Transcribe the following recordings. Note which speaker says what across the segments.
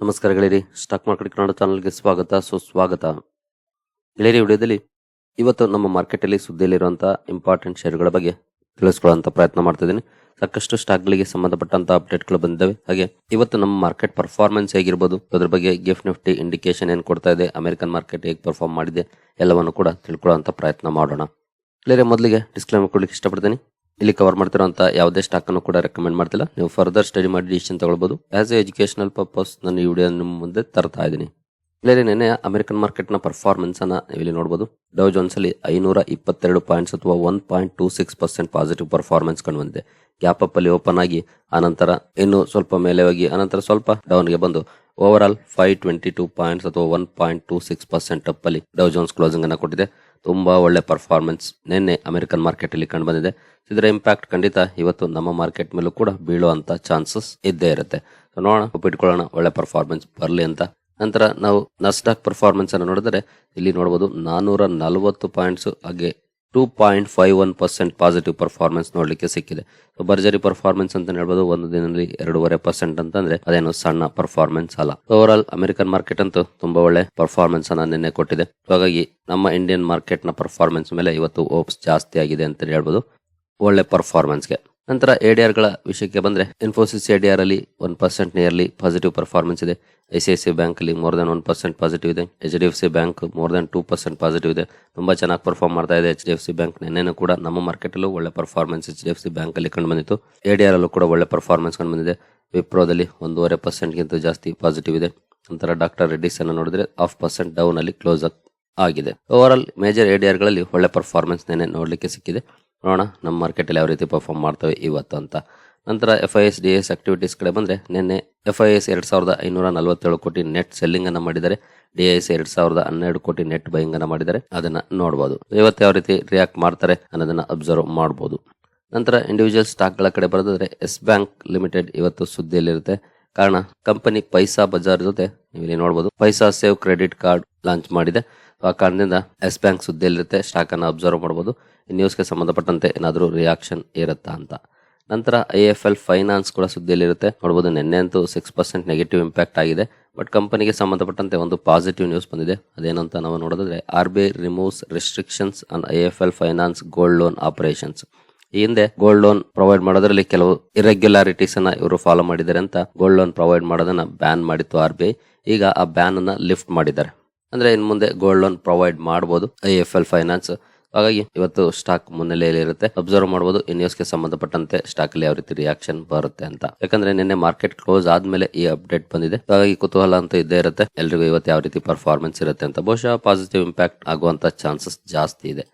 Speaker 1: ನಮಸ್ಕಾರ ಗೆಳೆಯರಿ. Stock market Kannada ಚಾನಲ್ಗೆ ಸ್ವಾಗತ. ಸುಸ್ವಾಗತ ಗೆಳೆಯರಿ, ವಿಡಿಯೋದಲ್ಲಿ ಇವತ್ತು ನಮ್ಮ ಮಾರ್ಕೆಟಲ್ಲಿ ಸುದ್ದಿಯಲ್ಲಿರುವಂತಹ ಇಂಪಾರ್ಟೆಂಟ್ ಶೇರ್ಗಳ ಬಗ್ಗೆ ತಿಳಿಸ್ಕೊಳ್ಳುವಂತ ಪ್ರಯತ್ನ ಮಾಡ್ತಿದ್ದೀನಿ ಸಾಕಷ್ಟು ಸ್ಟಾಕ್ಗಳಿಗೆ ಸಂಬಂಧಪಟ್ಟಂತ ಅಪ್ಡೇಟ್ಗಳು ಬಂದಿದ್ದಾವೆ. ಹಾಗೆ ಇವತ್ತು ನಮ್ಮ ಮಾರ್ಕೆಟ್ ಪರ್ಫಾರ್ಮೆನ್ಸ್ ಹೇಗಿರ್ಬೋದು, ಅದ್ರ ಬಗ್ಗೆ ಗಿಫ್ಟ್ ನಿಫ್ಟಿ ಇಂಡಿಕೇಶನ್ ಏನು ಕೊಡ್ತಾ ಇದೆ ಅಮೆರಿಕನ್ ಮಾರ್ಕೆಟ್ ಹೇಗೆ ಪರ್ಫಾರ್ಮ್ ಮಾಡಿದೆ, ಎಲ್ಲವನ್ನು ಕೂಡ ತಿಳ್ಕೊಳ್ಳುವಂತ ಪ್ರಯತ್ನ ಮಾಡೋಣ. ಗೆಳೆಯರೆ, ಮೊದಲಿಗೆ ಡಿಸ್ಕ್ಲೇಮರ್ ಕೊಡ್ಲಿಕ್ಕೆ ಇಷ್ಟಪಡ್ತೀನಿ. ಇಲ್ಲಿ ಕವರ್ ಮಾಡ್ತಿರೋಂಥ ಯಾವುದೇ ಸ್ಟಾಕ್ ಅನ್ನು ಕೂಡ ರೆಕಮೆಂಡ್ ಮಾಡ್ತಿಲ್ಲ. ನೀವು ಫರ್ದರ್ ಸ್ಟಡಿ ಮಾಡಿ ಡಿಸಿಷನ್ ತಗೊಳ್ಬಹುದು ಆಸ್ ಎ ಎಜುಕೇಶನಲ್ ಪರ್ಪಸ್ ನಾನು ಈ ವಿಡಿಯೋ ನಿಮ್ಮ ಮುಂದೆ ತರ್ತಾ ಇದ್ದೀನಿ. ಇಲ್ಲಿ ನೆನೆ ಅಮೆರಿಕನ್ ಮಾರ್ಕೆಟ್ನ ಪರ್ಫಾರ್ಮೆನ್ಸ್ ಅನ್ನ ಇಲ್ಲಿ ನೋಡಬಹುದು ಡೌ ಜೋನ್ಸ್ ಅಲ್ಲಿ ಐನೂರ ಇಪ್ಪತ್ತೆರಡು ಪಾಯಿಂಟ್ಸ್ ಅಥವಾ one point two six percent positive performance ಕಂಡು ಬಂದಿದೆ ಗ್ಯಾಪ್ ಅಪ್ ಅಲ್ಲಿ ಓಪನ್ ಆಗಿ, ಆನಂತರ ಇನ್ನು ಸ್ವಲ್ಪ ಮೇಲೆ ಹೋಗಿ, ಆನಂತರ ಸ್ವಲ್ಪ ಡೌನ್ಗೆ ಬಂದು over all five twenty two points ಅಥವಾ one point two six percent up ಅಲ್ಲಿ ಡೌ ಜೋನ್ಸ್ ಕ್ಲೋಸಿಂಗ್ ಅನ್ನ ಕೊಟ್ಟಿದೆ. ತುಂಬಾ ಒಳ್ಳೆ ಪರ್ಫಾರ್ಮೆನ್ಸ್ ನಿನ್ನೆ ಅಮೆರಿಕನ್ ಮಾರ್ಕೆಟ್ ಅಲ್ಲಿ ಕಂಡು ಬಂದಿದೆ. ಇದರ ಇಂಪ್ಯಾಕ್ಟ್ ಖಂಡಿತ ಇವತ್ತು ನಮ್ಮ ಮಾರ್ಕೆಟ್ ಮೇಲೂ ಕೂಡ ಬೀಳುವಂತ ಚಾನ್ಸಸ್ ಇದ್ದೇ ಇರುತ್ತೆ. ಸೊ ನೋಡೋಣ, ಒಪ್ಪಿಟ್ಕೊಳ್ಳೋಣ ಒಳ್ಳೆ ಪರ್ಫಾರ್ಮೆನ್ಸ್ ಬರಲಿ ಅಂತ. ನಂತರ ನಾವು ನಸ್ಡಾಕ್ ಪರ್ಫಾರ್ಮೆನ್ಸ್ ಅನ್ನು ನೋಡಿದ್ರೆ ಇಲ್ಲಿ ನೋಡಬಹುದು ನಾನೂರ ನಲವತ್ತು ಪಾಯಿಂಟ್ಸ್ ಹಾಗೆ two point five one percent positive performance ನೋಡಲಿಕ್ಕೆ ಸಿಕ್ಕಿದೆ. ಸೊ ಭರ್ಜರಿ ಪರ್ಫಾರ್ಮೆನ್ಸ್ ಅಂತ ಹೇಳ್ಬೋದು. ಒಂದು ದಿನದಲ್ಲಿ ಎರಡೂವರೆ ಪರ್ಸೆಂಟ್ ಅಂತಂದ್ರೆ ಅದೇನು ಸಣ್ಣ ಪರ್ಫಾರ್ಮೆನ್ಸ್ ಅಲ್ಲ. ಓವರ್ ಆಲ್ ಅಮೆರಿಕನ್ ಮಾರ್ಕೆಟ್ ಅಂತೂ ತುಂಬಾ ಒಳ್ಳೆ ಪರ್ಫಾರ್ಮೆನ್ಸ್ ಅನ್ನ ನಿನ್ನೆ ಕೊಟ್ಟಿದೆ. ಹಾಗಾಗಿ ನಮ್ಮ ಇಂಡಿಯನ್ ಮಾರ್ಕೆಟ್ನ ಪರ್ಫಾರ್ಮೆನ್ಸ್ ಮೇಲೆ ಇವತ್ತು ಓಪ್ಸ್ ಜಾಸ್ತಿ ಆಗಿದೆ ಅಂತ ಹೇಳ್ಬೋದು. ಒಳ್ಳೆ ಪರ್ಫಾರ್ಮೆನ್ಸ್ಗೆ ನಂತರ ಎಡಿಆರ್ಗಳ ವಿಷಯಕ್ಕೆ ಬಂದರೆ ಇನ್ಫೋಸಿಸ್ ಎಡಿಆರ್ ಅಲ್ಲಿ one percent nearly positive performance ಇದೆ. I C I C Bank ಅಲ್ಲಿ more than one percent positive ಇದೆ. H D F C Bank more than two percent positive ಇದೆ. ತುಂಬಾ ಚೆನ್ನಾಗಿ ಪರ್ಫಾರ್ಮ್ ಮಾಡ್ತಾ ಇದೆ H D F C Bank ನಿನ್ನೆನೂ ಕೂಡ ನಮ್ಮ ಮಾರ್ಕೆಟ್ ಅಲ್ಲೂ ಒಳ್ಳೆ performance H D F C Bank ಅಲ್ಲಿ ಕಂಡು ಬಂದಿತ್ತು. ಎಡಿಆರ್ ಅಲ್ಲೂ ಕೂಡ ಒಳ್ಳೆ ಪರ್ಫಾರ್ಮೆನ್ಸ್ ಕಂಡು ಬಂದಿದೆ. ವಿಪ್ರೋದಲ್ಲಿ ಒಂದೂವರೆ ಪರ್ಸೆಂಟ್ಗಿಂತ ಜಾಸ್ತಿ ಪಾಸಿಟಿವ್ ಇದೆ. ನಂತರ ಡಾಕ್ಟರ್ ರೆಡ್ಡಿಸ್ ಅನ್ನು ನೋಡಿದ್ರೆ ಹಾಫ್ ಪರ್ಸೆಂಟ್ ಡೌನ್ ಅಲ್ಲಿ ಕ್ಲೋಸ್ ಆಗಿದೆ. ಓವರ್ ಆಲ್ ಮೇಜರ್ ಎಡಿಆರ್ಗಳಲ್ಲಿ ಒಳ್ಳೆ ಪರ್ಫಾರ್ಮೆನ್ಸ್ ನೆನೆ ನೋಡಲಿಕ್ಕೆ ಸಿಕ್ಕಿದೆ. ನೋಡೋಣ ನಮ್ಮ ಮಾರ್ಕೆಟಲ್ಲಿ ಯಾವ ರೀತಿ ಪರ್ಫಾರ್ಮ್ ಮಾಡ್ತವೆ ಇವತ್ತು ಅಂತ. ನಂತರ F I S D S activities ಕಡೆ ಬಂದರೆ ನಿನ್ನೆ ಎಫ್ ಐ ಎಸ್ ಎರಡು ಸಾವಿರದ ಐನೂರ ನಲವತ್ತೇಳು ಕೋಟಿ ನೆಟ್ ಸೆಲ್ಲಿಂಗ್ ಅನ್ನು ಮಾಡಿದ್ದಾರೆ. ಡಿ ಎಸ್ ಎರಡು ಸಾವಿರದ ಹನ್ನೆರಡು ಕೋಟಿ ನೆಟ್ ಬೈಯಿಂಗ್ ಅನ್ನು ಮಾಡಿದ್ದಾರೆ. ಅದನ್ನು ನೋಡ್ಬೋದು. ಇವತ್ತು ಯಾವ ರೀತಿ ರಿಯಾಕ್ಟ್ ಮಾಡ್ತಾರೆ ಅನ್ನೋದನ್ನು ಅಬ್ಸರ್ವ್ ಮಾಡ್ಬೋದು. ನಂತರ ಇಂಡಿವಿಜುವಲ್ ಸ್ಟಾಕ್ಗಳ ಕಡೆ ಬರೋದಾದ್ರೆ ಎಸ್ ಬ್ಯಾಂಕ್ ಲಿಮಿಟೆಡ್ ಇವತ್ತು ಸುದ್ದಿಯಲ್ಲಿರುತ್ತೆ. ಕಾರಣ ಕಂಪನಿ ಪೈಸಾ ಬಜಾರ್ ಜೊತೆ ನೀವು ಇಲ್ಲಿ ನೋಡಬಹುದು Paisa Save credit card launch ಮಾಡಿದೆ. ಆ ಕಾರಣದಿಂದ ಎಸ್ ಬ್ಯಾಂಕ್ ಸುದ್ದಿಯಲ್ಲಿರುತ್ತೆ. ಸ್ಟಾಕ್ ಅನ್ನು ಅಬ್ಸರ್ವ್ ಮಾಡಬಹುದು ನ್ಯೂಸ್ಗೆ ಸಂಬಂಧಪಟ್ಟಂತೆ ಏನಾದರೂ ರಿಯಾಕ್ಷನ್ ಇರುತ್ತಾ ಅಂತ. ನಂತರ ಐ ಎಫ್ ಎಲ್ ಫೈನಾನ್ಸ್ ಕೂಡ ಸುದ್ದಿಯಲ್ಲಿರುತ್ತೆ. ನೋಡ್ಬೋದು ನಿನ್ನೆ ಅಂತೂ ಸಿಕ್ಸ್ ಪರ್ಸೆಂಟ್ ನೆಗೆಟಿವ್ ಇಂಪ್ಯಾಕ್ಟ್ ಆಗಿದೆ. ಬಟ್ ಕಂಪನಿಗೆ ಸಂಬಂಧಪಟ್ಟಂತೆ ಒಂದು ಪಾಸಿಟಿವ್ ನ್ಯೂಸ್ ಬಂದಿದೆ. ಅದೇನಂತ ನಾವು ನೋಡೋದಾದ್ರೆ R B I removes restrictions on I F L finance gold loan operations ಈ ಹಿಂದೆ ಗೋಲ್ಡ್ ಲೋನ್ ಪ್ರೊವೈಡ್ ಮಾಡೋದ್ರಲ್ಲಿ ಕೆಲವು ಇರೆಗ್ಯುಲಾರಿಟೀಸ್ ಅನ್ನ ಇವರು ಫಾಲೋ ಮಾಡಿದ್ದಾರೆ ಅಂತ ಗೋಲ್ಡ್ ಲೋನ್ ಪ್ರೊವೈಡ್ ಮಾಡೋದನ್ನ ಬ್ಯಾನ್ ಮಾಡಿತ್ತು ಆರ್ ಬಿ ಐ ಈಗ ಆ ಬ್ಯಾನ್ ಅನ್ನ ಲಿಫ್ಟ್ ಮಾಡಿದ್ದಾರೆ. ಅಂದ್ರೆ ಇನ್ನು ಮುಂದೆ ಗೋಲ್ಡ್ ಲೋನ್ ಪ್ರೊವೈಡ್ ಮಾಡಬಹುದು ಐ ಎಫ್ ಎಲ್ ಫೈನಾನ್ಸ್ ಹಾಗಾಗಿ ಇವತ್ತು ಸ್ಟಾಕ್ ಮುನ್ನೆಲೆಯಲ್ಲಿರುತ್ತೆ ಅಬ್ಸರ್ವ್ ಮಾಡಬಹುದು ಈ ನ್ಯೂಸ್ಗೆ ಸಂಬಂಧಪಟ್ಟಂತೆ ಸ್ಟಾಕ್ ಅಲ್ಲಿ ಯಾವ ರೀತಿ ರಿಯಾಕ್ಷನ್ ಬರುತ್ತೆ ಅಂತ. ಯಾಕಂದ್ರೆ ನಿನ್ನೆ ಮಾರ್ಕೆಟ್ ಕ್ಲೋಸ್ ಆದ್ಮೇಲೆ ಈ ಅಪ್ಡೇಟ್ ಬಂದಿದೆ. ಹಾಗಾಗಿ ಕುತೂಹಲ ಅಂತ ಇದ್ದೇ ಇರುತ್ತೆ. ಎಲ್ರಿಗೂ ಇವತ್ತು ಯಾವ ರೀತಿ ಪರ್ಫಾರ್ಮೆನ್ಸ್ ಇರುತ್ತೆ ಅಂತ. ಬಹುಶಃ ಪಾಸಿಟಿವ್ ಇಂಪ್ಯಾಕ್ಟ್ ಆಗುವಂತ ಚಾನ್ಸಸ್ ಜಾಸ್ತಿ ಇದೆ.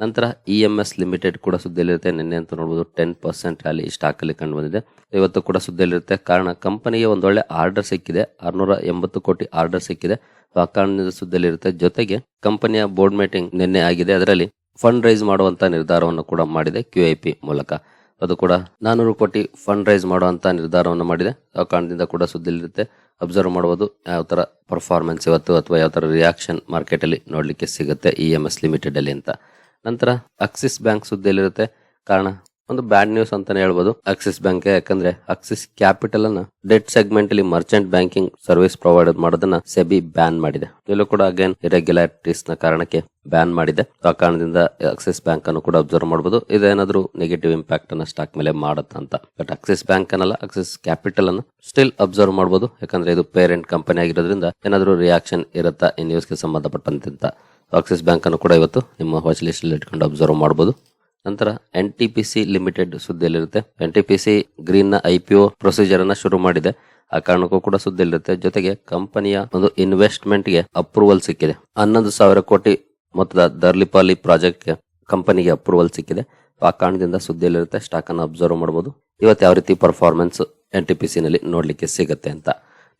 Speaker 1: ನಂತರ ಇ ಎಂ ಎಸ್ ಲಿಮಿಟೆಡ್ ಕೂಡ ಸುದ್ದಿಯಲ್ಲಿರುತ್ತೆ ನಿನ್ನೆ ಅಂತ ನೋಡಬಹುದು ಟೆನ್ ಪರ್ಸೆಂಟ್ ಅಲ್ಲಿ ಸ್ಟಾಕ್ ಅಲ್ಲಿ ಕಂಡು ಬಂದಿದೆ. ಇವತ್ತು ಕೂಡ ಸುದ್ದಿಯಲ್ಲಿರುತ್ತೆ ಕಾರಣ, ಕಂಪನಿಗೆ ಒಂದೊಳ್ಳೆ ಆರ್ಡರ್ ಸಿಕ್ಕಿದೆ. ಆರ್ನೂರ ಎಂಬತ್ತು ಕೋಟಿ ಆರ್ಡರ್ ಸಿಕ್ಕಿದೆ. ಆ ಕಾರಣದಿಂದ ಸುದ್ದಿಯಲ್ಲಿರುತ್ತೆ ಜೊತೆಗೆ ಕಂಪನಿಯ ಬೋರ್ಡ್ ಮೀಟಿಂಗ್ ನಿನ್ನೆ ಆಗಿದೆ. ಅದರಲ್ಲಿ ಫಂಡ್ ರೈಸ್ ಮಾಡುವಂತ ನಿರ್ಧಾರವನ್ನು ಕೂಡ ಮಾಡಿದೆ ಕ್ಯೂ ಐ ಪಿ ಮೂಲಕ. ಅದು ಕೂಡ ನಾನೂರು ಕೋಟಿ ಫಂಡ್ ರೈಸ್ ಮಾಡುವಂತ ನಿರ್ಧಾರವನ್ನು ಮಾಡಿದೆ. ಆ ಕಾರಣದಿಂದ ಕೂಡ ಸುದ್ದಿಲಿರುತ್ತೆ ಅಬ್ಸರ್ವ್ ಮಾಡಬಹುದು ಯಾವ ತರ ಪರ್ಫಾರ್ಮೆನ್ಸ್ ಇವತ್ತು ಅಥವಾ ಯಾವ ತರ ರಿಯಾಕ್ಷನ್ ಮಾರ್ಕೆಟ್ ಅಲ್ಲಿ ನೋಡ್ಲಿಕ್ಕೆ ಸಿಗುತ್ತೆ ಇ ಎಂ ಎಸ್ ಲಿಮಿಟೆಡ್ ಅಲ್ಲಿ ಅಂತ. ನಂತರ ಆಕ್ಸಿಸ್ ಬ್ಯಾಂಕ್ ಸುದ್ದಿಯಲ್ಲಿರುತ್ತೆ. ಕಾರಣ ಒಂದು ಬ್ಯಾಡ್ ನ್ಯೂಸ್ ಅಂತಾನೆ ಹೇಳ್ಬೋದು. ಆಕ್ಸಿಸ್ ಬ್ಯಾಂಕ್ ಯಾಕಂದ್ರೆ ಆಕ್ಸಿಸ್ ಕ್ಯಾಪಿಟಲ್ ಅನ್ನ ಡೆಟ್ ಸೆಗ್ಮೆಂಟ್ ಅಲ್ಲಿ ಮರ್ಚೆಂಟ್ ಬ್ಯಾಂಕಿಂಗ್ ಸರ್ವಿಸ್ ಪ್ರೊವೈಡ್ ಮಾಡೋದನ್ನ ಸೆಬಿ ಬ್ಯಾನ್ ಮಾಡಿದೆ. ಇಲ್ಲೂ ಕೂಡ ಅಗೇನ್ ಇರೆಗ್ಯುಲಾರಿಟೀಸ್ನ ಕಾರಣಕ್ಕೆ ಬ್ಯಾನ್ ಮಾಡಿದೆ. ಆ ಕಾರಣದಿಂದ ಆಕ್ಸಿಸ್ ಬ್ಯಾಂಕ್ ಅನ್ನು ಕೂಡ ಅಬ್ಸರ್ವ್ ಮಾಡಬಹುದು ಇದೇನಾದ್ರೂ ನೆಗೆಟಿವ್ ಇಂಪ್ಯಾಕ್ಟ್ ಅನ್ನ ಸ್ಟಾಕ್ ಮೇಲೆ ಮಾಡುತ್ತ ಅಂತ. ಬಟ್ ಆಕ್ಸಿಸ್ ಬ್ಯಾಂಕ್ ಅನ್ನಲ್ಲ ಆಕ್ಸಿಸ್ ಕ್ಯಾಪಿಟಲ್ ಅನ್ನು ಸ್ಟಿಲ್ ಅಬ್ಸರ್ವ್ ಮಾಡಬಹುದು ಯಾಕಂದ್ರೆ ಇದು ಪೇರೆಂಟ್ ಕಂಪನಿ ಆಗಿರೋದ್ರಿಂದ ಏನಾದ್ರೂ ರಿಯಾಕ್ಷನ್ ಇರುತ್ತಾ, ಈ ನ್ಯೂಸ್ಗೆ ಸಂಬಂಧಪಟ್ಟಂತ ಆಕ್ಸಿಸ್ ಬ್ಯಾಂಕ್ ಅನ್ನು ಕೂಡ ಇವತ್ತು ನಿಮ್ಮ ವಾಚ್ ಲಿಸ್ಟ್ ಇಟ್ಕೊಂಡು ಅಬ್ಸರ್ವ್ ಮಾಡಬಹುದು ನಂತರ N T P C limited ಸುದ್ದಿಯಲ್ಲಿರುತ್ತೆ. N T P C ಗ್ರೀನ್ನ ಐ ಪಿ ಒ ಪ್ರೊಸೀಜರ್ ಅನ್ನ ಶುರು ಮಾಡಿದೆ. ಆ ಕಾರಣಕ್ಕೂ ಕೂಡ ಸುದ್ದಿಯಲ್ಲಿರುತ್ತೆ. ಜೊತೆಗೆ ಕಂಪನಿಯ ಒಂದು ಇನ್ವೆಸ್ಟ್ಮೆಂಟ್ಗೆ ಅಪ್ರೂವಲ್ ಸಿಕ್ಕಿದೆ. ಹನ್ನೊಂದು ಸಾವಿರ ಕೋಟಿ ಮೊತ್ತದ ದರ್ಲಿಪಾಲಿ ಪ್ರಾಜೆಕ್ಟ್ ಕಂಪನಿಗೆ ಅಪ್ರೂವಲ್ ಸಿಕ್ಕಿದೆ. ಆ ಕಾರಣದಿಂದ ಸುದ್ದಿಯಲ್ಲಿರುತ್ತೆ. ಸ್ಟಾಕ್ ಅನ್ನು ಅಬ್ಸರ್ವ್ ಮಾಡಬಹುದು ಇವತ್ತು ಯಾವ ರೀತಿ performance N T P C ನಲ್ಲಿ ನೋಡ್ಲಿಕ್ಕೆ ಸಿಗುತ್ತೆ ಅಂತ.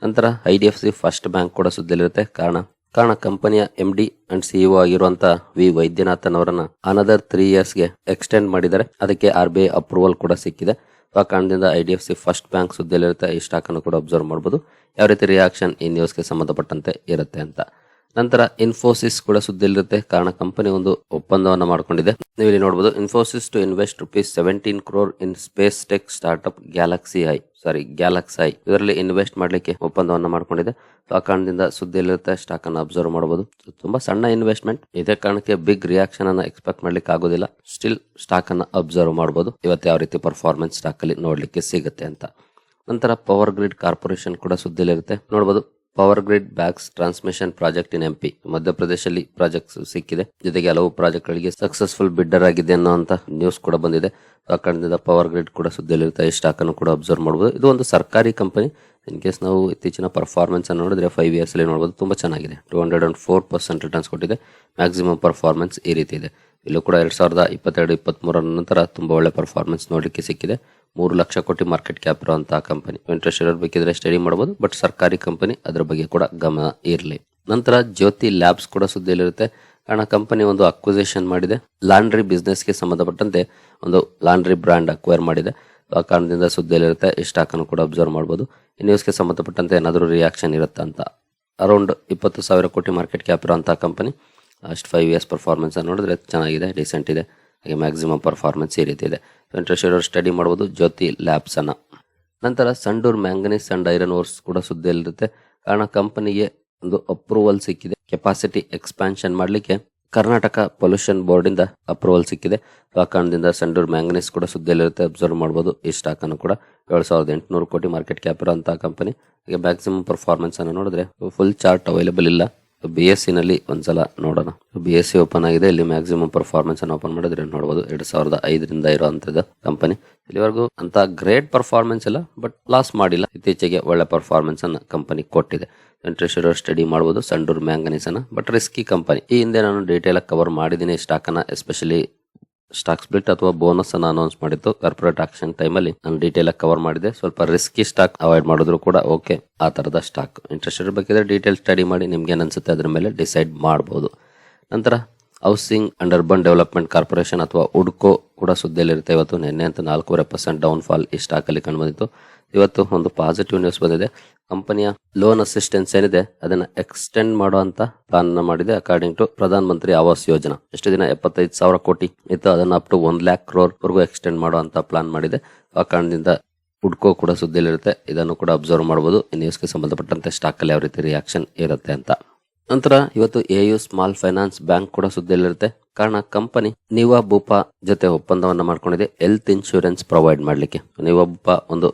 Speaker 1: ನಂತರ I D F C first bank ಕೂಡ ಸುದ್ದಿಯಲ್ಲಿರುತ್ತೆ. ಕಾರಣ ಕಾರಣ ಕಂಪನಿಯ ಎಂ ಡಿ ಅಂಡ್ ಸಿಇಒ ಆಗಿರುವಂತಹ ವಿ ವೈದ್ಯನಾಥನ್ ಅವರನ್ನ ಅನದರ್ ತ್ರೀ ಇಯರ್ಸ್ಗೆ ಎಕ್ಸ್ಟೆಂಡ್ ಮಾಡಿದ್ದಾರೆ. ಅದಕ್ಕೆ ಆರ್ ಬಿ ಐ ಅಪ್ರೂವಲ್ ಕೂಡ ಸಿಕ್ಕಿದೆ. ಆ ಕಾರಣದಿಂದ I D F C first bank ಸುದ್ದಿಯಲ್ಲಿರುತ್ತೆ. ಈ ಸ್ಟಾಕ್ ಅನ್ನು ಕೂಡ ಅಬ್ಸರ್ವ್ ಮಾಡಬಹುದು ಯಾವ ರೀತಿ ರಿಯಾಕ್ಷನ್ ಈ ನ್ಯೂಸ್ಗೆ ಸಂಬಂಧಪಟ್ಟಂತೆ ಇರುತ್ತೆ ಅಂತ. ನಂತರ ಇನ್ಫೋಸಿಸ್ ಕೂಡ ಸುದ್ದಿಲಿರುತ್ತೆ ಕಾರಣ ಕಂಪನಿ ಒಂದು ಒಪ್ಪಂದವನ್ನು ಮಾಡಿಕೊಂಡಿದೆ. ನೀವು ಇಲ್ಲಿ ನೋಡಬಹುದು Infosys to invest rupees seventeen crore in space tech startup galaxy eye sorry galaxy eye ಇದರಲ್ಲಿ ಇನ್ವೆಸ್ಟ್ ಮಾಡಲಿಕ್ಕೆ ಒಪ್ಪಂದವನ್ನು ಮಾಡಿಕೊಂಡಿದೆ. ಸೊ ಆ ಕಾರಣದಿಂದ ಸುದ್ದಿಯಲ್ಲಿರುತ್ತೆ ಸ್ಟಾಕ್ ಅನ್ನು ಅಬ್ಸರ್ವ್ ಮಾಡಬಹುದು ತುಂಬಾ ಸಣ್ಣ ಇನ್ವೆಸ್ಟ್ಮೆಂಟ್ ಇದೇ ಕಾರಣಕ್ಕೆ ಬಿಗ್ ರಿಯಾಕ್ಷನ್ ಅನ್ನ ಎಕ್ಸ್ಪೆಕ್ಟ್ ಮಾಡ್ಲಿಕ್ಕೆ ಆಗೋದಿಲ್ಲ. ಸ್ಟಿಲ್ ಸ್ಟಾಕ್ ಅನ್ನ ಅಬ್ಸರ್ವ್ ಮಾಡಬಹುದು ಇವತ್ತು ಯಾವ ರೀತಿ ಪರ್ಫಾರ್ಮೆನ್ಸ್ ಸ್ಟಾಕ್ ಅಲ್ಲಿ ನೋಡ್ಲಿಕ್ಕೆ ಸಿಗುತ್ತೆ ಅಂತ. ನಂತರ ಪವರ್ ಗ್ರಿಡ್ ಕಾರ್ಪೊರೇಷನ್ ಕೂಡ ಸುದ್ದಿಲಿರುತ್ತೆ ನೋಡಬಹುದು power grid bags transmission project in MP ಮಧ್ಯಪ್ರದೇಶದಲ್ಲಿ ಪ್ರಾಜೆಕ್ಟ್ ಸಿಕ್ಕಿದೆ. ಜೊತೆಗೆ ಹಲವು ಪ್ರಾಜೆಕ್ಟ್ ಗಳಿಗೆ ಸಕ್ಸಸ್ಫುಲ್ ಬಿಡ್ಡರ್ ಆಗಿದೆ ಅನ್ನೋಂತ ನ್ಯೂಸ್ ಕೂಡ ಬಂದಿದೆ. ಆ ಕಾರಣದಿಂದ ಪವರ್ ಗ್ರಿಡ್ ಕೂಡ ಸುದ್ದಿಯಲ್ಲಿರುತ್ತೆ. ಈ ಸ್ಟಾಕ್ ಅನ್ನು ಕೂಡ ಅಬ್ಸರ್ವ್ ಮಾಡಬಹುದು ಇದು ಒಂದು ಸರ್ಕಾರಿ ಕಂಪನಿ ಇನ್ ಕೇಸ್ ನಾವು ಇತ್ತೀಚಿನ ಪರ್ಫಾರ್ಮೆನ್ಸ್ ಅನ್ನು ನೋಡಿದ್ರೆ ಫೈವ್ ಇಯರ್ಸ್ ಅಲ್ಲಿ ನೋಡಬಹುದು ತುಂಬಾ ಚೆನ್ನಾಗಿದೆ. Two hundred and four percent returns ಕೊಟ್ಟಿದೆ. ಮ್ಯಾಕ್ಸಿಮಮ್ ಪರ್ಫಾರ್ಮೆನ್ಸ್ ಈ ರೀತಿ ಇದೆ. ಇಲ್ಲೂ ಕೂಡ ಎರಡ್ ಸಾವಿರದ ಇಪ್ಪತ್ತೆರಡು, ಇಪ್ಪತ್ಮೂರರ ನಂತರ ತುಂಬಾ ಒಳ್ಳೆ ಪರ್ಫಾರ್ಮೆನ್ಸ್ ನೋಡಲಿಕ್ಕೆ ಸಿಕ್ಕಿದೆ. ಮೂರು ಲಕ್ಷ ಕೋಟಿ ಮಾರ್ಕೆಟ್ ಕ್ಯಾಪ್ ಇರುವಂತಹ ಕಂಪನಿ ಇಂಟ್ರೆಸ್ಟ್ ಇರೋರು ಬೇಕಿದ್ರೆ ಸ್ಟಡಿ ಮಾಡಬಹುದು ಬಟ್ ಸರ್ಕಾರಿ ಕಂಪನಿ ಅದರ ಬಗ್ಗೆ ಕೂಡ ಗಮನ ಇರಲಿ. ನಂತರ ಜ್ಯೋತಿ ಲ್ಯಾಬ್ಸ್ ಕೂಡ ಸುದ್ದಿಯಲ್ಲಿರುತ್ತೆ. ಕಾರಣ ಕಂಪನಿ ಒಂದು ಅಕ್ವಿಸೇಷನ್ ಮಾಡಿದೆ. ಲಾಂಡ್ರಿ ಬಿಸ್ನೆಸ್ಗೆ ಸಂಬಂಧಪಟ್ಟಂತೆ ಒಂದು ಲಾಂಡ್ರಿ ಬ್ರ್ಯಾಂಡ್ ಅಕ್ವೈರ್ ಮಾಡಿದೆ. ಆ ಕಾರಣದಿಂದ ಸುದ್ದಿಯಲ್ಲಿರುತ್ತೆ. ಈ ಸ್ಟಾಕ್ ಅನ್ನು ಕೂಡ ಅಬ್ಸರ್ವ್ ಮಾಡಬಹುದು ಈ ನ್ಯೂಸ್ಗೆ ಸಂಬಂಧಪಟ್ಟಂತೆ ಏನಾದರೂ ರಿಯಾಕ್ಷನ್ ಇರುತ್ತೆ ಅಂತ. ಅರೌಂಡ್ ಇಪ್ಪತ್ತು ಸಾವಿರ ಕೋಟಿ ಮಾರ್ಕೆಟ್ ಕ್ಯಾಪ್ ಇರುವಂತಹ company last five years performance ನೋಡಿದ್ರೆ ಚೆನ್ನಾಗಿದೆ ಡಿಸೆಂಟ್ ಇದೆ. ಹಾಗೆ ಮ್ಯಾಕ್ಸಿಮಮ್ ಪರ್ಫಾರ್ಮೆನ್ಸ್ ಈ ರೀತಿ ಇದೆ. ಇಂಟ್ರೆಸ್ಟ್ ಇರೋರು ಸ್ಟಡಿ ಮಾಡಬಹುದು ಜ್ಯೋತಿ ಲ್ಯಾಬ್ಸ್ ಅನ್ನ. ನಂತರ Sandur manganese and iron ores ಕೂಡ ಸುದ್ದಿಯಲ್ಲಿರುತ್ತೆ. ಕಾರಣ ಕಂಪನಿಗೆ ಒಂದು ಅಪ್ರೂವಲ್ ಸಿಕ್ಕಿದೆ. ಕೆಪಾಸಿಟಿ ಎಕ್ಸ್ಪಾನ್ಷನ್ ಮಾಡಲಿಕ್ಕೆ ಕರ್ನಾಟಕ ಪೊಲ್ಯೂಷನ್ ಬೋರ್ಡಿಂದ ಅಪ್ರೂವಲ್ ಸಿಕ್ಕಿದೆ. ಆ ಕಾರಣದಿಂದ ಸಂಡೂರ್ ಮ್ಯಾಂಗನೀಸ್ ಕೂಡ ಸುದ್ದಿಯಲ್ಲಿರುತ್ತೆ. ಅಬ್ಸರ್ವ್ ಮಾಡಬಹುದು ಈ ಸ್ಟಾಕ್ ಅನ್ನು ಕೂಡ ಏಳು ಸಾವಿರದ ಎಂಟುನೂರು ಕೋಟಿ ಮಾರ್ಕೆಟ್ ಕ್ಯಾಪ್ ಇರುವಂತಹ ಕಂಪನಿ ಹಾಗೆ ಮ್ಯಾಕ್ಸಿಮಮ್ ಪರ್ಫಾರ್ಮೆನ್ಸ್ ಅನ್ನು ನೋಡಿದ್ರೆ ಫುಲ್ ಚಾರ್ಟ್ ಅವೈಲೇಬಲ್ ಇಲ್ಲ. ಬಿ ಎಸ್ ಸಿನಲ್ಲಿ ಒಂದ್ಸಲ ನೋಡೋಣ. ಬಿ ಎಸ್ ಸಿ ಓಪನ್ ಆಗಿದೆ. ಇಲ್ಲಿ ಮ್ಯಾಕ್ಸಿಮಮ್ ಪರ್ಫಾರ್ಮೆನ್ಸ್ ಅನ್ನು ಓಪನ್ ಮಾಡಿದ್ರೆ ನೋಡಬಹುದು ಎರಡ್ ಸಾವಿರದ ಐದರಿಂದ ಇರುವಂತದ್ದು ಕಂಪನಿ ಇಲ್ಲಿವರೆಗೂ ಅಂತ ಗ್ರೇಟ್ ಪರ್ಫಾರ್ಮೆನ್ಸ್ ಇಲ್ಲ ಬಟ್ ಲಾಸ್ ಮಾಡಿಲ್ಲ. ಇತ್ತೀಚೆಗೆ ಒಳ್ಳೆ ಪರ್ಫಾರ್ಮೆನ್ಸ್ ಅನ್ನ ಕಂಪನಿ ಕೊಟ್ಟಿದೆ. ಇಂಟ್ರೆಸ್ಟ್ ಸ್ಟಡಿ ಮಾಡಬಹುದು ಸಂಡೂರ್ ಮ್ಯಾಂಗನೀಸ್ ಅನ್ನ ಬಟ್ ರಿಸ್ಕಿ ಕಂಪನಿ ಈ ಹಿಂದೆ ನಾನು ಡೀಟೇಲ್ ಕವರ್ ಮಾಡಿದ್ದೀನಿ ಸ್ಟಾಕ್ ಅನ್ನ ಎಸ್ಪೆಷಲಿ ಸ್ಟಾಕ್ ಸ್ಪ್ಲಿಟ್ ಅಥವಾ ಬೋನಸ್ ಅನ್ನ ಅನೌನ್ಸ್ ಮಾಡಿತ್ತು ಕಾರ್ಪೊರೇಟ್ ಆಕ್ಷನ್ ಟೈಮಲ್ಲಿ ನಾನು ಡೀಟೇಲ್ ಕವರ್ ಮಾಡಿದೆ. ಸ್ವಲ್ಪ ರಿಸ್ಕಿ ಸ್ಟಾಕ್ ಅವಾಯ್ಡ್ ಮಾಡಿದ್ರು ಕೂಡ ಓಕೆ ಆ ತರದ ಸ್ಟಾಕ್ ಇಂಟ್ರೆಸ್ಟ್ ಬೇಕಿದ್ರೆ ಡೀಟೇಲ್ ಸ್ಟಡಿ ಮಾಡಿ ನಿಮ್ಗೆ ಏನ್ ಅನ್ಸುತ್ತೆ ಅದ್ರ ಮೇಲೆ ಡಿಸೈಡ್ ಮಾಡಬಹುದು ನಂತರ housing and urban development corporation ಅಥವಾ ಉಡ್ಕೋ ಕೂಡ ಸುದ್ದಿಯಲ್ಲಿರುತ್ತೆ. ಇವತ್ತು ನಿನ್ನೆ ಅಂತ ನಾಲ್ಕೂವರೆ ಪರ್ಸೆಂಟ್ ಡೌನ್ ಫಾಲ್ ಈ ಸ್ಟಾಕಲ್ಲಿ ಕಂಡುಬಂದಿತ್ತು. ಕಂಡು ಬಂದಿತ್ತು ಇವತ್ತು ಒಂದು ಪಾಸಿಟಿವ್ ನ್ಯೂಸ್ ಬಂದಿದೆ. ಕಂಪನಿಯ ಲೋನ್ ಅಸಿಸ್ಟೆನ್ಸ್ ಏನಿದೆ, ಅದನ್ನು ಎಕ್ಸ್ಟೆಂಡ್ ಮಾಡುವಂತ ಪ್ಲಾನ್ ಮಾಡಿದೆ ಅಕಾರ್ಡಿಂಗ್ ಟು ಪ್ರಧಾನ ಮಂತ್ರಿ ಆವಾಸ್ ಯೋಜನಾ. ಎಷ್ಟು ದಿನ? ಎಪ್ಪತ್ತೈದು ಸಾವಿರ ಕೋಟಿ ಇತ್ತು. ಅದನ್ನು ಅಪ್ ಟು ಒಂದು ಲ್ಯಾಕ್ ಕ್ರೋರ್ವರೆಗೂ ಎಕ್ಸ್ಟೆಂಡ್ ಮಾಡುವಂತ ಪ್ಲಾನ್ ಮಾಡಿದೆ. ಆ ಕಾರಣದಿಂದ ಹುಡ್ಕೋ ಕೂಡ ಸುದ್ದಿಯಲ್ಲಿರುತ್ತೆ. ಇದನ್ನು ಕೂಡ ಅಬ್ಸರ್ವ್ ಮಾಡಬಹುದು ನ್ಯೂಸ್ಗೆ ಸಂಬಂಧಪಟ್ಟಂತೆ ಸ್ಟಾಕಲ್ಲಿ ಯಾವ ರೀತಿ ರಿಯಾಕ್ಷನ್ ಇರುತ್ತೆ ಅಂತ. ನಂತರ ಇವತ್ತು A U small finance bank ಕೂಡ ಸುದ್ದಿಯಲ್ಲಿರುತ್ತೆ. ಕಾರಣ ಕಂಪನಿ ನಿವಾ ಬೂಪಾ ಜೊತೆ ಒಪ್ಪಂದವನ್ನ ಮಾಡ್ಕೊಂಡಿದೆ. ಹೆಲ್ತ್ ಇನ್ಶೂರೆನ್ಸ್ ಪ್ರೊವೈಡ್ ಮಾಡಲಿಕ್ಕೆ. ನಿವಾ ಬೂಪಾ ಒಂದು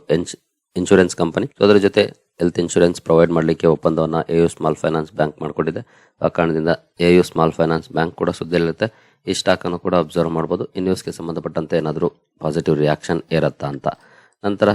Speaker 1: ಇನ್ಶೂರೆನ್ಸ್ ಕಂಪನಿ. ಅದರ ಜೊತೆ ಹೆಲ್ತ್ ಇನ್ಶೂರೆನ್ಸ್ ಪ್ರೊವೈಡ್ ಮಾಡಲಿಕ್ಕೆ ಒಪ್ಪಂದವನ್ನ A U small finance bank ಮಾಡಿಕೊಂಡಿದೆ. ಆ ಕಾರಣದಿಂದ A U small finance bank ಕೂಡ ಸುದ್ದಿಯಲ್ಲಿರುತ್ತೆ. ಈ ಸ್ಟಾಕ್ ಅನ್ನು ಕೂಡ ಅಬ್ಸರ್ವ್ ಮಾಡಬಹುದು ಈ ನ್ಯೂಸ್ಗೆ ಸಂಬಂಧಪಟ್ಟಂತೆ ಏನಾದರೂ ಪಾಸಿಟಿವ್ ರಿಯಾಕ್ಷನ್ ಇರುತ್ತಾ ಅಂತ. ನಂತರ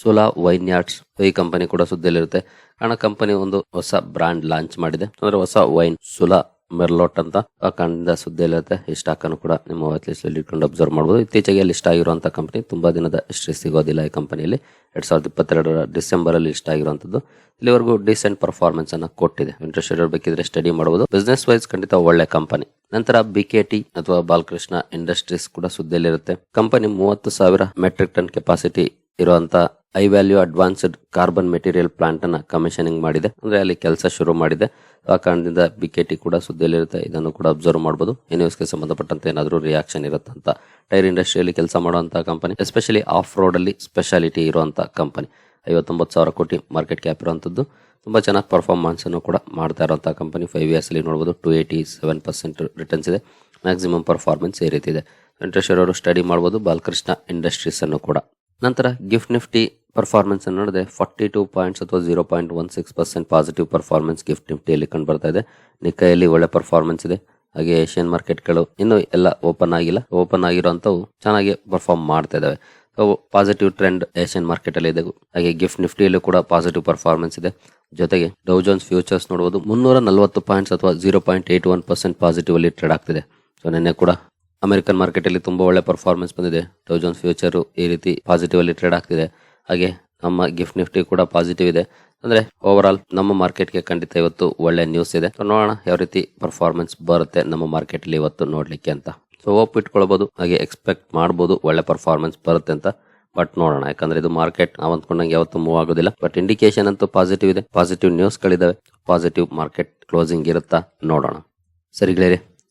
Speaker 1: ಸೋಲಾ ವೈನ್ ಯಾರ್ಡ್ಸ್ ಈ ಕಂಪನಿ ಕೂಡ ಸುದ್ದಿಯಲ್ಲಿರುತ್ತೆ. ಕಾರಣ ಕಂಪನಿ ಒಂದು ಹೊಸ ಬ್ರಾಂಡ್ ಲಾಂಚ್ ಮಾಡಿದೆ. ಅಂದ್ರೆ ಹೊಸ ವೈನ್ ಸುಲಾ ಮೆರ್ಲೋಟ್ ಅಂತ ಆ ಸುದ್ದಿಯಲ್ಲಿರುತ್ತೆ. ಈ ಸ್ಟಾಕ್ ಅನ್ನು ಕೂಡ ನಿಮ್ಮ ಲಿಸ್ಟ್ ಅಲ್ಲಿ ಇಟ್ಕೊಂಡು ಅಬ್ಸರ್ವ್ ಮಾಡಬಹುದು ಇತ್ತೀಚೆಗೆ ಲಿಸ್ಟ್ ಆಗಿರುವಂತಹ ಕಂಪನಿ, ತುಂಬಾ ದಿನದ ಹಿಸ್ಟ್ರಿ ಸಿಗೋದಿಲ್ಲ ಈ ಕಂಪನಿಯಲ್ಲಿ. ಎರಡ್ ಸಾವಿರದ ಇಪ್ಪತ್ತೆರಡರ ಡಿಸೆಂಬರ್ ಅಲ್ಲಿ ಲಿಸ್ಟ್ ಆಗಿರುವಂತದ್ದು. ಇಲ್ಲಿವರೆಗೂ ಡಿಸೆಂಟ್ ಪರ್ಫಾರ್ಮೆನ್ಸ್ ಅನ್ನ ಕೊಟ್ಟಿದೆ. ಇಂಟ್ರೆಸ್ಟ್ ಇರಬೇಕಿದ್ರೆ ಸ್ಟಡಿ ಮಾಡಬಹುದು ಬಿಸ್ನೆಸ್ ವೈಸ್ ಖಂಡಿತ ಒಳ್ಳೆ ಕಂಪನಿ. ನಂತರ ಬಿಕೆಟಿ ಅಥವಾ ಬಾಲಕೃಷ್ಣ ಇಂಡಸ್ಟ್ರೀಸ್ ಕೂಡ ಸುದ್ದಿಯಲ್ಲಿರುತ್ತೆ. ಕಂಪನಿ ಮೂವತ್ತು ಸಾವಿರ ಮೆಟ್ರಿಕ್ ಟನ್ ಕೆಪಾಸಿಟಿ ಇರುವಂತ I value advanced carbon material plant ಅನ್ನ ಕಮಿಷನಿಂಗ್ ಮಾಡಿದೆ. ಅಂದ್ರೆ ಅಲ್ಲಿ ಕೆಲಸ ಶುರು ಮಾಡಿದೆ. ಆ ಕಾರಣದಿಂದ ಬಿಕೆಟಿ ಕೂಡ ಸುದ್ದಿಯಲ್ಲಿರುತ್ತೆ. ಇದನ್ನು ಕೂಡ ಅಬ್ಸರ್ವ್ ಮಾಡಬಹುದು ನ್ಯೂಸ್ಗೆ ಸಂಬಂಧಪಟ್ಟಂತೆ ಏನಾದರೂ ರಿಯಾಕ್ಷನ್ ಇರುತ್ತಂತ ಟೈರ್ ಇಂಡಸ್ಟ್ರಿಯಲ್ಲಿ ಕೆಲಸ ಮಾಡುವಂತಹ ಕಂಪನಿ ಎಸ್ಪೆಷಲಿ ಆಫ್ ರೋಡ್ ಅಲ್ಲಿ ಸ್ಪೆಷಾಲಿಟಿ ಇರುವಂತಹ ಕಂಪನಿ ಐವತ್ತೊಂಬತ್ತು ಸಾವಿರ ಕೋಟಿ ಮಾರ್ಕೆಟ್ ಕ್ಯಾಪ್ ಇರುವಂತದ್ದು. ತುಂಬಾ ಚೆನ್ನಾಗಿ ಪರ್ಫಾರ್ಮೆನ್ಸ್ ಅನ್ನು ಕೂಡ ಮಾಡ್ತಾ ಇರುವಂತಹ ಕಂಪನಿ ಫೈವ್ ಇಯರ್ಸ್ ಅಲ್ಲಿ ನೋಡಬಹುದು two eighty seven percent returns ಇದೆ. ಮ್ಯಾಕ್ಸಿಮಮ್ ಪರ್ಫಾರ್ಮೆನ್ಸ್ ಈ ರೀತಿ ಇದೆ. ಇಂಟ್ರೆಸ್ಟ್ ಇರೋರು ಸ್ಟಡಿ ಮಾಡಬಹುದು ಬಾಲಕೃಷ್ಣ ಇಂಡಸ್ಟ್ರೀಸ್ ಅನ್ನು ಕೂಡ ನಂತರ ಗಿಫ್ಟ್ ನಿಫ್ಟಿ ಪರ್ಫಾರ್ಮೆನ್ಸ್ ಅನ್ನು ನೋಡಿದೆ ಫಾರ್ಟಿ ಟೂ ಪಾಯಿಂಟ್ಸ್ ಅಥವಾ zero point one six percent positive performance gift ನಿಫ್ಟಿಯಲ್ಲಿ ಕಂಡು ಬರ್ತಾ ಇದೆ. ನಿಕ್ಕೈಯಲ್ಲಿ ಒಳ್ಳೆ ಪರ್ಫಾರ್ಮೆನ್ಸ್ ಇದೆ. ಹಾಗೆ ಏಷ್ಯನ್ ಮಾರ್ಕೆಟ್ಗಳು ಇನ್ನು ಎಲ್ಲ ಓಪನ್ ಆಗಿಲ್ಲ. ಓಪನ್ ಆಗಿರುವಂತವು ಚೆನ್ನಾಗಿ ಪರ್ಫಾರ್ಮ್ ಮಾಡ್ತಾ ಇದಾವೆ. So positive trend Asian market ಅಲ್ಲಿ ಇದೆ. ಹಾಗೆ ಗಿಫ್ಟ್ ನಿಫ್ಟಿಯಲ್ಲೂ ಕೂಡ ಪಾಸಿಟಿವ್ ಪರ್ಫಾರ್ಮೆನ್ಸ್ ಇದೆ. ಜೊತೆಗೆ ಡೌ ಜೋನ್ಸ್ ಫ್ಯೂಚರ್ಸ್ ನೋಡಬಹುದು ಮುನ್ನೂರ ನಲವತ್ತು ಪಾಯಿಂಟ್ಸ್ ಅಥವಾ zero point eight one percent positive ಅಲ್ಲಿ ಟ್ರೇಡ್ ಆಗ್ತಿದೆ. ಸೊ ನಿನ್ನೆ ಕೂಡ ಅಮೆರಿಕನ್ ಮಾರ್ಕೆಟ್ ಅಲ್ಲಿ ತುಂಬಾ ಒಳ್ಳೆ ಪರ್ಫಾರ್ಮೆನ್ಸ್ ಬಂದಿದೆ. ಡೌಜೋನ್ಸ್ ಫ್ಯೂಚರ್ ಈ ರೀತಿ ಪಾಸಿಟಿವ್ ಅಲ್ಲಿ ಟ್ರೇಡ್ ಆಗ್ತಿದೆ. ಹಾಗೆ ನಮ್ಮ ಗಿಫ್ಟ್ ನಿಫ್ಟಿ ಕೂಡ ಪಾಸಿಟಿವ್ ಇದೆ. ಅಂದ್ರೆ ಓವರ್ ಆಲ್ ನಮ್ಮ ಮಾರ್ಕೆಟ್ಗೆ ಖಂಡಿತ ಇವತ್ತು ಒಳ್ಳೆ ನ್ಯೂಸ್ ಇದೆ. ನೋಡೋಣ ಯಾವ ರೀತಿ ಪರ್ಫಾರ್ಮೆನ್ಸ್ ಬರುತ್ತೆ ನಮ್ಮ ಮಾರ್ಕೆಟ್ ಅಲ್ಲಿ ಇವತ್ತು ನೋಡ್ಲಿಕ್ಕೆ ಅಂತ. ಸೊ ಹೋಪ್ ಇಟ್ಕೊಳ್ಬಹುದು ಹಾಗೆ ಎಕ್ಸ್ಪೆಕ್ಟ್ ಮಾಡಬಹುದು ಒಳ್ಳೆ ಪರ್ಫಾರ್ಮೆನ್ಸ್ ಬರುತ್ತೆ ಅಂತ. ಬಟ್ ನೋಡೋಣ, ಯಾಕಂದ್ರೆ ಇದು ಮಾರ್ಕೆಟ್ ನಾವು ಅಂದ್ಕೊಂಡಂಗೆ ಯಾವತ್ತೂ ಮೂವ್ ಆಗೋದಿಲ್ಲ. ಬಟ್ ಇಂಡಿಕೇಶನ್ ಅಂತೂ ಪಾಸಿಟಿವ್ ಇದೆ. ಪಾಸಿಟಿವ್ ನ್ಯೂಸ್ ಗಳಿದಾವೆ. ಪಾಸಿಟಿವ್ ಮಾರ್ಕೆಟ್ ಕ್ಲೋಸಿಂಗ್ ಇರುತ್ತಾ ನೋಡೋಣ. ಸರಿ ಗೆಳೆಯರೆ